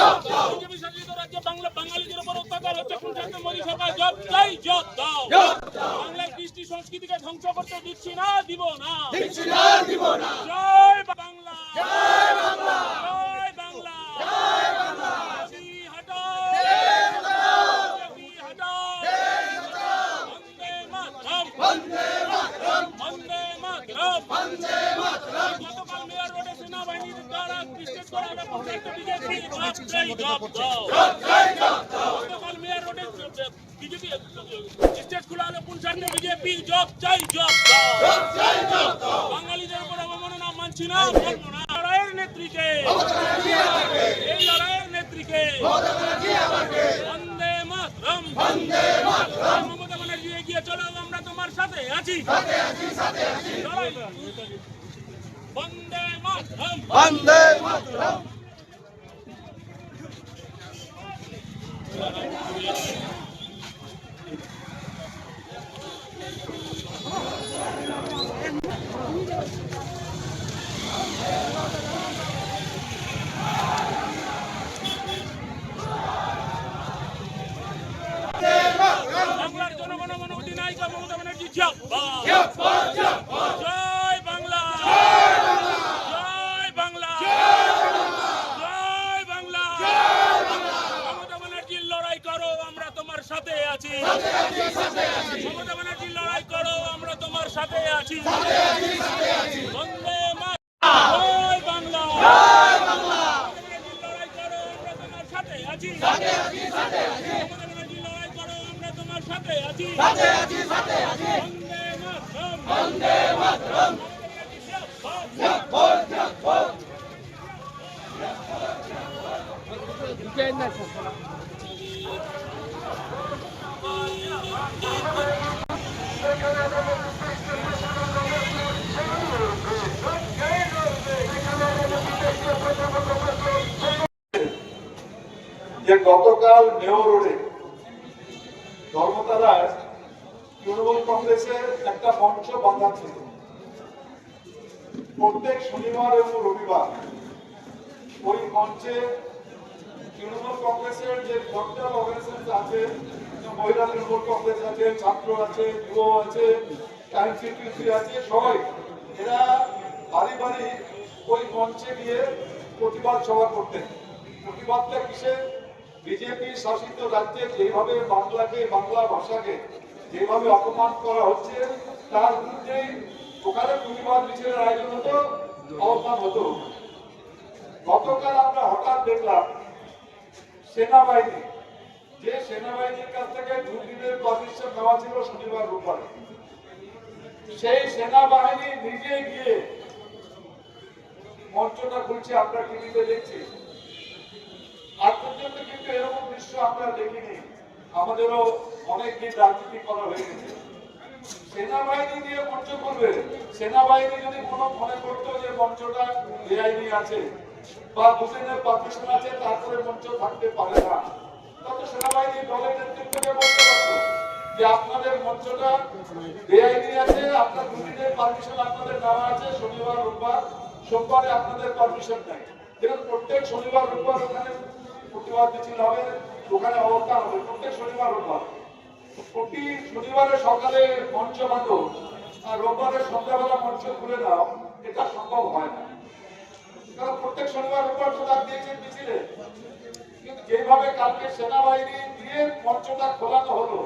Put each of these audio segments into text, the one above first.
BJP শাসিত রাজ্যে বাংলা বাঙালিদের উপর অত্যাচার হচ্ছে পঞ্চায়েত মোদী সরকার জব চাই জব দাও বাংলার কৃষ্টি সংস্কৃতিকে ধ্বংস করতে দিচ্ছি না দিব না। দিচ্ছি না দিব না জয় বাংলা জয় বাংলা জয় বাংলা জয় বাংলা মোদী হটাও বিজেপি হটাও বন্দে মাতরম বন্দে মাতরম বন্দে মাতরম বন্দে মাতরম গতকাল মেয়র রোডে সেনাবাহিনীর দ্বারা কৃষ্টি করানো পঞ্চায়েত বিজেপি জব চাই জব দাও জয় জয় জয় গতকাল মেয়র রোডে বিজেপি স্টেট খোলা হলো পুলসান্ডে বিজেপি জব চাই জব দাও জয় জয় জয় বাঙালিদের উপর অবমাননা মানছি না বলব না লড়াইয়ের নেত্রীকে এই লড়াইয়ের নেত্রীকে বন্দে মাতরম বন্দে মাতরম মমতা ব্যানার্জি এগিয়ে চলো আমরা তোমার সাথে আছি সাথে আছি সাথে আছি লড়াই বন্দে মাতরম বন্দে মাতরম বাংলার জনগণ মন অধিনায়িকা মমতা ব্যানার্জি জিন্দাবাদ। জয় জয় জয় বাংলা জয় বাংলা জয় বাংলা মমতা ব্যানার্জির লড়াই করো আমরা তোমার সাথে আছি। মমতা ব্যানার্জির লড়াই করো, আমরা তোমার সাথে আছি। বন্দে। বাংলা করো আমরা তোমার সাথে আছি লড়াই করো আমরা তোমার সাথে আছি যে গতকাল মেয় রোডে ধর্মতলায় তৃণমূল কংগ্রেসের একটা মঞ্চ বাঁধা ছিল। প্রত্যেক শনিবার এবং রবিবার ওই মঞ্চে তৃণমূল কংগ্রেসের যে লোকাল অর্গানাইজেশন আছে, মহিলা তৃণমূল কংগ্রেস আছে, ছাত্র আছে যুব আছে এনসিপিসি আছে, সবাই, এরা বাড়ি বাড়ি ওই মঞ্চে গিয়ে প্রতিবাদ সভা করতেন। প্রতিবাদটা কিসে বিজেপি শাসিত রাজ্যে যেভাবে বাংলাকে, বাংলা ভাষাকে যেভাবে অপমান করা হচ্ছে, তার বিরুদ্ধেই ওখানে প্রতিবাদ মিছিলের আয়োজন হতো অবস্থান হতো। গতকাল আমরা হঠাৎ দেখলাম সেনাবাহিনী। যে সেনাবাহিনীর কাছ থেকে দুদিনের পারমিশন নেওয়া ছিল শনিবার রোববার। সেই সেনাবাহিনী নিজে গিয়ে মঞ্চটা খুলছে, আমরা টিভিতে দেখছি। আজ পর্যন্ত কিন্তু এরকম দৃশ্য আমরা দেখিনি। আমাদেরও অনেক দিন রাজনীতি করা হয়ে গেছে। সেনাবাহিনী দিয়ে মঞ্চ করবে সেনাবাহিনী যদি কোনো মনে করতো যে মঞ্চটা বেআইনি আছে বা দুদিনের পারমিশন আছে, তারপরে মঞ্চ থাকতে পারে না। তত দলের নেতৃত্বকে বলতে পারতো যে আপনাদের মঞ্চটা বেআইনি আছে, আপনার পারমিশন আপনাদের আছে, শনিবার, রোববার। সোমবারে আপনাদের পারমিশন প্রত্যেক শনিবার, রোববার ওখানে প্রতিবাদ মিছিল হবে, ওখানে অবস্থান হবে। প্রত্যেক শনিবার, রোববার। প্রতি শনিবারে সকালে মঞ্চ বাঁধো, আর রোববারে সন্ধ্যাবেলা মঞ্চ খুলে দাও, এটা সম্ভব হয় না। কারণ প্রত্যেক শনিবার রোববার দিয়েছেন মিছিলে। কিন্তু যেভাবে কালকে সেনাবাহিনী দিয়ে মঞ্চটা খোলানো হলো,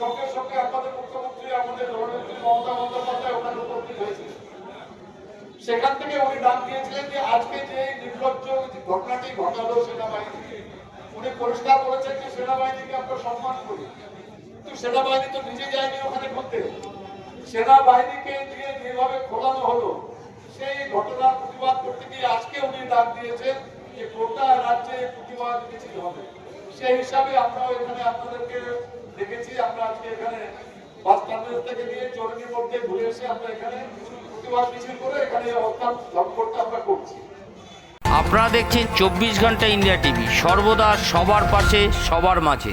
সঙ্গে সঙ্গে আমাদের মুখ্যমন্ত্রী, আমাদের ধর্মমন্ত্রী মমতা বন্দ্যোপাধ্যায় ওখানে উপস্থিত হয়েছে। সেখান থেকে উনি ডাক দিয়েছিলেন যে আজকে যে নির্লজ্জ ঘটনাটি ঘটালো সেনাবাহিনী, উনি পরিষ্কার করেছেন যে সেনাবাহিনীকে আমরা সম্মান করি। কিন্তু সেনাবাহিনী তো নিজে যায়নি ওখানে করতে সেনাবাহিনীকে দিয়ে যেভাবে খোলানো হলো সেই ঘটনার প্রতিবাদ করতে গিয়ে আজকে উনি ডাক দিয়েছেন যে গোটা রাজ্যে প্রতিবাদ মিছিল হবে। সেই হিসাবে আমরাও এখানে আপনাদেরকে দেখেছি, আমরা আজকে এখানে বাস টার্মিনাল থেকে নিয়ে চরণীর মধ্যে ঘুরে এসে আমরা এখানে প্রতিবাদ মিছিল করে এখানে অবস্থান আমরা করছি। আপনারা দেখছেন চব্বিশ ঘণ্টা ইন্ডিয়া টিভি, সর্বদা সবার পাশে, সবার মাঝে।